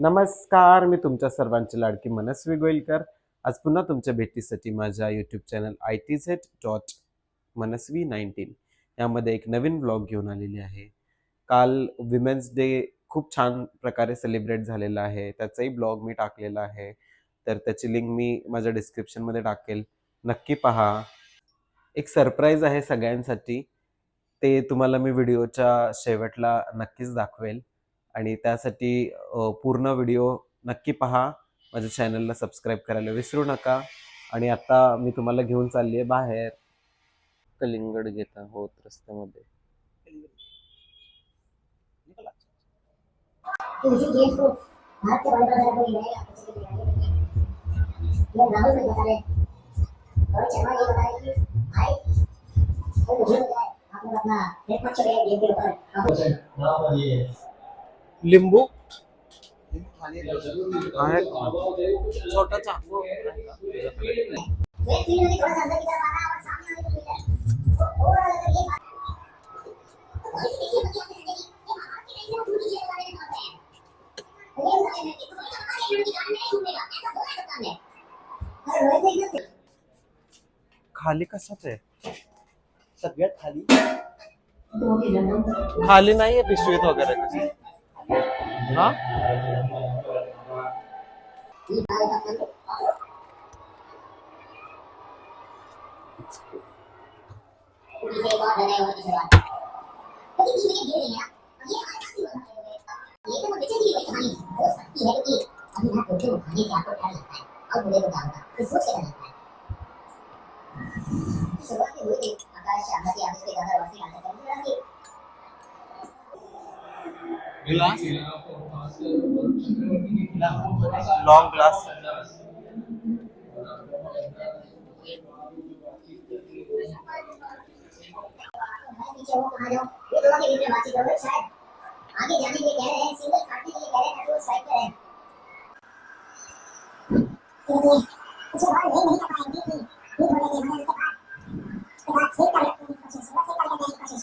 नमस्कार मी तुमच्या सर्वांची लाडकी मनस्वी गोयलकर. आज पुन्हा तुमच्या भेटीसाठी माझ्या YouTube channel I T Z dot Manasvi nineteen यामध्ये एक नवीन ब्लॉग घेऊन आलेली आहे. काल विमेन्स डे खूप छान प्रकारे सेलिब्रेट झालेला आहे. त्याचाही ब्लॉग मी टाकलेला आहे. तर त्याची लिंक मी माझ्या डिस्क्रिप्शनमध्ये टाकेल. नक्की पहा. एक सरप्राईज आहे सगळ्यांसाठी. ते तुम्हाला मी व्हिडिओच्या शेवटला नक्कीच दाखवेल. आणि त्यासाठी पूर्ण व्हिडिओ नक्की पहा. माझ्या चॅनलला सबस्क्राईब करायला विसरू नका. आणि आता मी तुम्हाला घेऊन चालली आहे बाहेर. कलिंगड घेत आहोत रस्त्यामध्ये. लिंबू। हाँ। छोटा खाली कशाच है सगळ्यात खाली। खाली नाहीये पिशवीत वगैरह कसं हा ये बारे कप्तान को पूरी से एक और लड़ाई होने की शुरुआत लेकिन बीच में धीरे धीरे अब ये हमारे साथी बता रहे हैं ये तो बच्चे की वही कहानी हो सकती है कि अभी ना बोलते हुए भागे से आपको डर लगता है और बुरे को क्या होगा फिर सोच के डर लगता है शुरुआत में हुई थी आकाश शारदा की आदेश के ज्यादा रोशनी डाल सकते हैं रही है शायद आगे जाने के लिए कह रहे हैं सिंगल काटने के लिए कह रहे हैं ताकि वो स्ट्राइक करें कुछ बात नहीं नहीं कर पाएंगे कि ये बोले कि मैंने उसके बाद उसके बाद छेद कर लेने की कोशिश सुबह कर लेने की कोशिश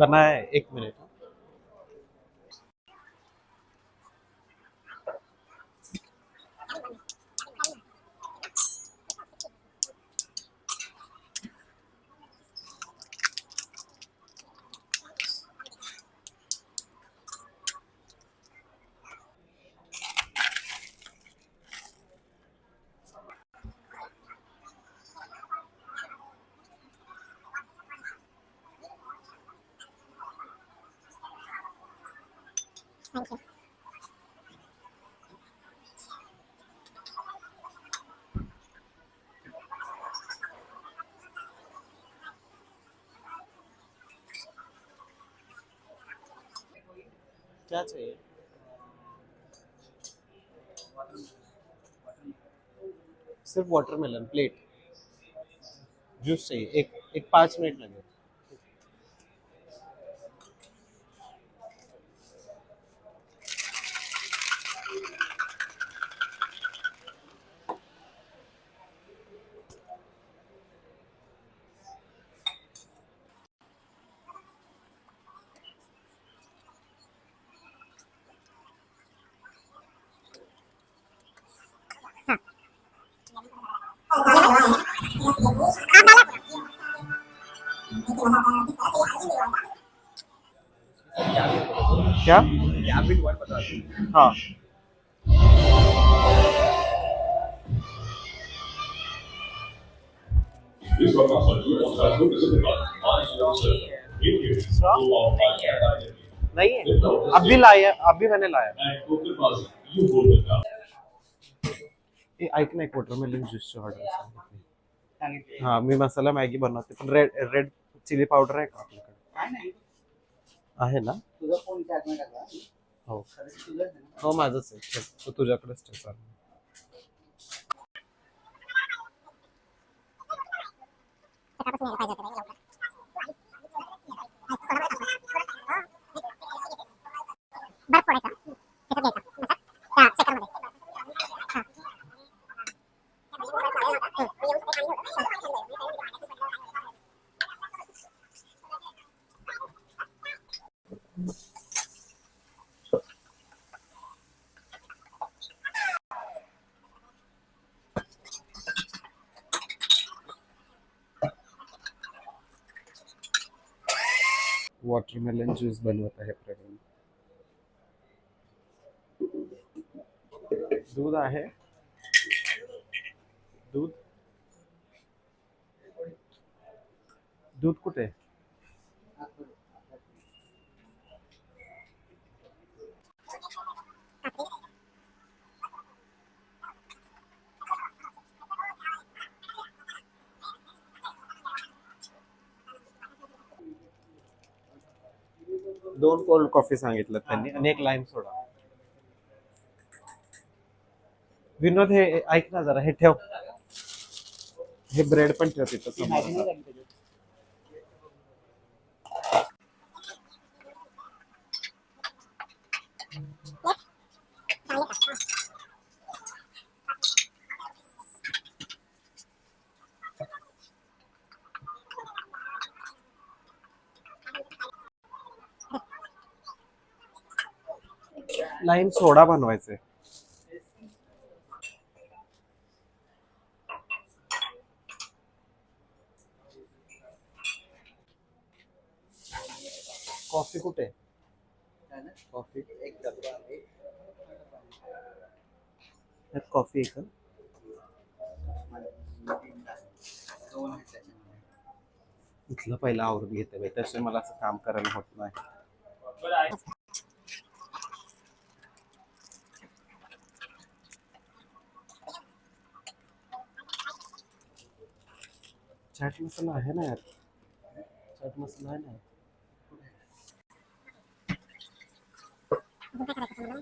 बनाय एक मिनट. एक मिनिट क्या चाहिए? सिर्फ़ वाटरमेलन प्लेट जूस चाहिए। एक एक पाँच मिनट लगे at हाँ। नहीं है अभी लाया अभी मैंने लाया ए, ऐक ना एक वॉटरमेलन ज्यूसची ऑर्डर हा मी मसाला मॅगी बनवते पण रेड रेड चिली पावडर आहे का आपल्याकडे काय नाही आहे ना? तुझा फोन टाकला. हो. आहे ना? हो माझंच आहे. चल, तो तुझ्याकडेच ठेव चालेल. बर्फ त्याच्यात घ्यायचा चक्करमध्ये वॉटरमेलन ज्यूस बनवत आहे प्रवीण. दूध आहे. दूध. दूध कुठे आहे? दोन कोल्ड कॉफी सांगितलं त्यांनी आणि एक लाईम सोडा विनोद हे ऐक ना जरा हे ठेव. हे ब्रेड पण ठेव तिथं लाईम सोडा बनवायचे कॉफी कुठे आहे? ना? कॉफी एक डब्बा आहे कॉफी एक इथलं पहिलं आवरून घेते तसे मला असं काम करायला होत नाही चाट मसाला आहे ना यार चाट मसाला आहे ना यार. लेमन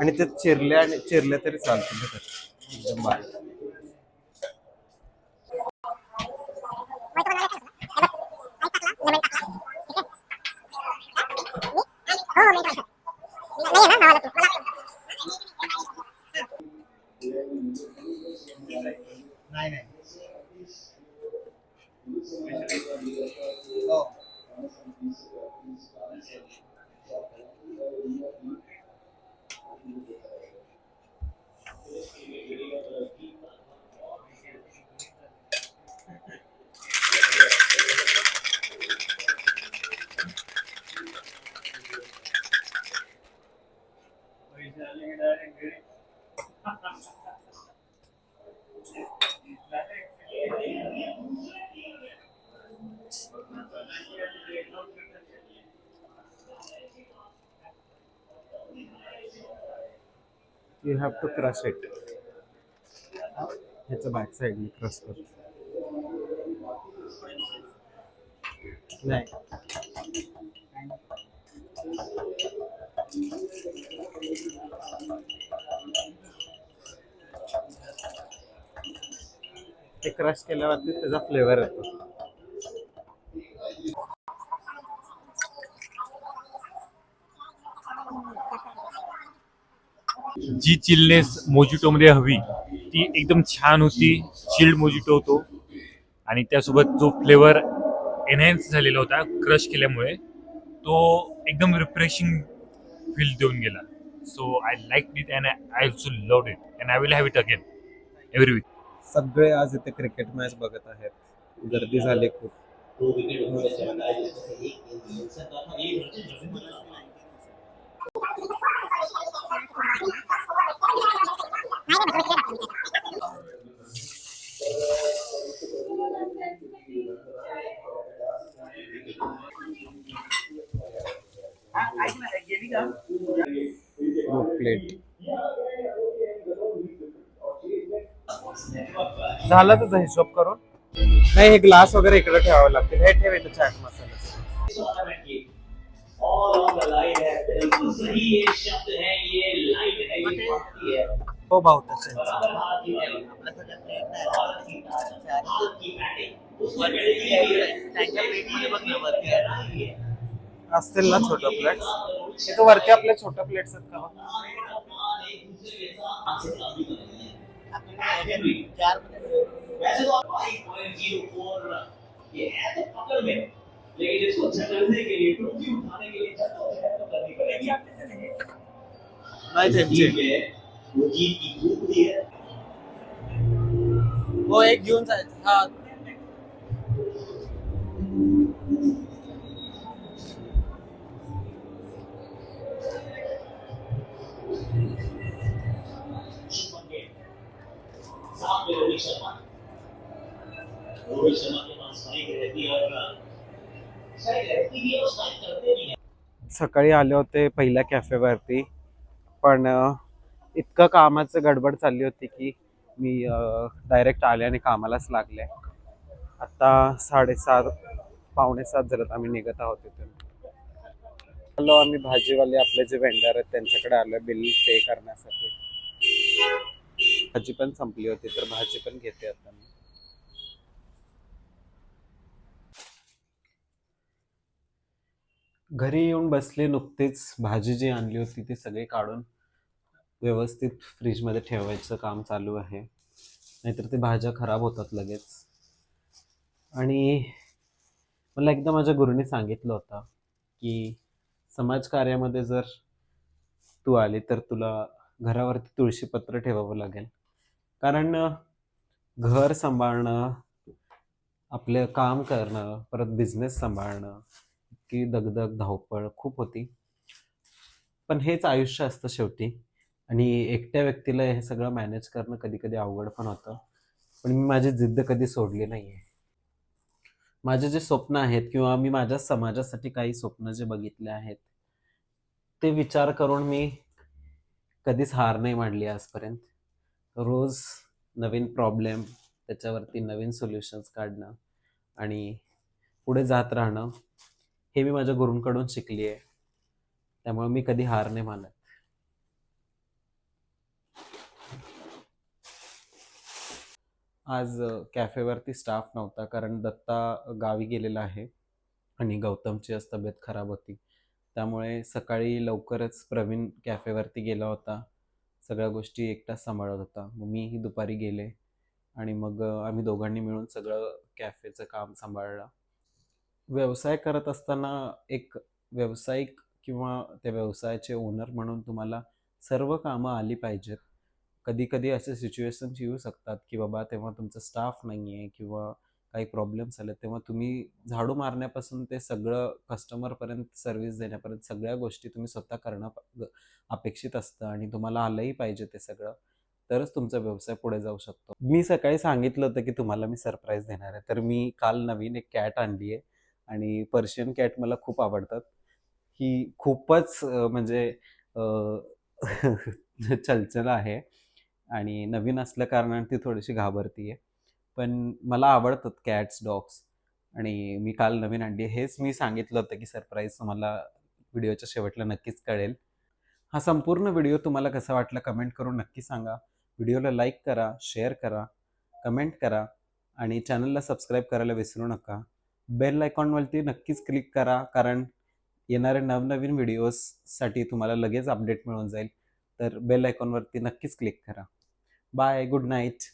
आणि ते चिरल्या आणि चिरल्या तरी चालतील एकदम बारीक मग तुम्हाला काय करायचं? हे बघ, आईस टाकला, लेमन टाकला. ठीक आहे? मी? हो, हो, मी टाकलं. नाही आहे ना, नावाला तू. मला you have to crush it ह्याचं बॅक साईडने क्रश कर. नाही ते क्रश केल्यावरती त्याचा फ्लेवर येतो. जी चिलनेस मोजिटो मध्ये हवी ती एकदम छान होती. चिल्ड मोजिटो होतो. आणि त्यासोबत जो फ्लेवर एनहॅन्स झालेला होता क्रश केल्यामुळे तो एकदम रिफ्रेशिंग फील देऊन गेला. So I like it and I also loved it and I will have it again every week सगळे आज इथे क्रिकेट मॅच बघत आहेत. गर्दी झाली खूप ऐक ना गेली का प्लेट झाला तुझा हिशोब करून? नाही हे ग्लास वगैरे इकडे ठेवावे लागतील. हे ठेव इथं वरती आहे ना असतील ना छोटं प्लेट इथं वरती आपल्या छोट्या प्लेट्स आहेत का चार वैसे तो फाइव पॉइंट जीरो फोर ये है तो पकड़ में लेकिन इसको झगड़ने के। लिए ट्रॉफी उठाने के लिए जद्दोजहद तो करनी पड़ेगी नाही त्यांचे है एक घेऊन जायचं. हा. रोहित शर्मा. रोहित शर्मा के पास रहती है और है है। सकाळी आले होते पहिल्या कॅफेवरती पण इतकं कामाचं गडबड चालली होती की मी डायरेक्ट आले आणि कामालाच लागले. आता साडेसात पावणे सात झालं आम्ही निघत आहोत तिथून आलो आम्ही भाजीवाले आपले जे वेंडर आहेत त्यांच्याकडे आलो बिल पे करण्यासाठी. भाजी पण संपली होती तर भाजी पण घेते आता मी. घरी येऊन बसले नुकतेच भाजी जी आणली होती ती सगळी काढून व्यवस्थित फ्रीजमध्ये ठेवायचं काम चालू आहे. नाहीतर ते भाज्या खराब होतात लगेच. आणि मला एकदा माझ्या गुरुने सांगितलं होतं की समाजकार्यामध्ये जर तू आली तर तुला घरावरती तुळशीपत्र ठेवावं लागेल. कारण घर सांभाळणं आपलं काम करणं परत बिझनेस सांभाळणं की दगदग धावपळ खूप होती. पण हेच आयुष्य असतं शेवटी. आणि एकट्या व्यक्तीला हे सगळं मॅनेज करणं कधी कधी अवघड पण होतं. पण मी माझी जिद्द कधी सोडली नाही आहे माझे जे स्वप्न आहेत किंवा मी माझ्या समाजासाठी काही स्वप्न जे बघितले आहेत ते विचार करून मी कधीच हार नाही मांडली आजपर्यंत. रोज नवीन प्रॉब्लेम त्याच्यावरती नवीन सोल्युशन्स काढणं आणि पुढे जात राहणं हे मी माझ्या गुरूंकडून शिकली आहे त्यामुळे मी कधी हार नाही मानत. आज कॅफेवरती स्टाफ नव्हता कारण दत्ता गावी गेलेला आहे आणि गौतमची आज तब्येत खराब होती. त्यामुळे सकाळी लवकरच प्रवीण कॅफेवरती गेला होता. सगळ्या गोष्टी एकटाच सांभाळत होता. मग मीही दुपारी गेले आणि मग आम्ही दोघांनी मिळून सगळं कॅफेचं काम सांभाळलं. व्यवसाय करत असताना एक व्यावसायिक किंवा त्या व्यवसायाचे ओनर म्हणून तुम्हाला सर्व कामं आली पाहिजेत. कधी कधी असे सिच्युएशन्स येऊ शकतात की बाबा तेव्हा तुमचा स्टाफ नाही आहे किंवा काही प्रॉब्लेम्स आले तेव्हा तुम्ही झाडू मारण्यापासून ते सगळं कस्टमरपर्यंत सर्व्हिस देण्यापर्यंत सगळ्या गोष्टी तुम्ही स्वतः करणं अपेक्षित असतं आणि तुम्हाला आलंही पाहिजे ते सगळं तरच तुमचा व्यवसाय पुढे जाऊ शकतो. मी सकाळी सांगितलं होतं की तुम्हाला मी सरप्राईज देणार आहे तर मी काल नवीन एक कॅट आणली आहे आणि पर्शियन कॅट मला खूप आवडतात. ही खूपच म्हणजे चलचल आहे. आणि नवीन असल्या कारणाने ती थोडीशी घाबरती आहे पण मला आवडतात कॅट्स डॉग्स आणि मी काल नवीन आणली हेच मी सांगितलं होतं की सरप्राईज तुम्हाला व्हिडिओच्या शेवटला नक्कीच कळेल. हा संपूर्ण व्हिडिओ तुम्हाला कसा वाटला कमेंट करून नक्की सांगा. व्हिडिओला लाईक करा शेअर करा कमेंट करा आणि चॅनलला सबस्क्राईब करायला विसरू नका. बेल आयकॉनवरती नक्कीच क्लिक करा कारण येणाऱ्या नवनवीन व्हिडिओजसाठी तुम्हाला लगेच अपडेट मिळून जाईल. तर बेल आयकॉनवरती नक्कीच क्लिक करा. Bye. Good night.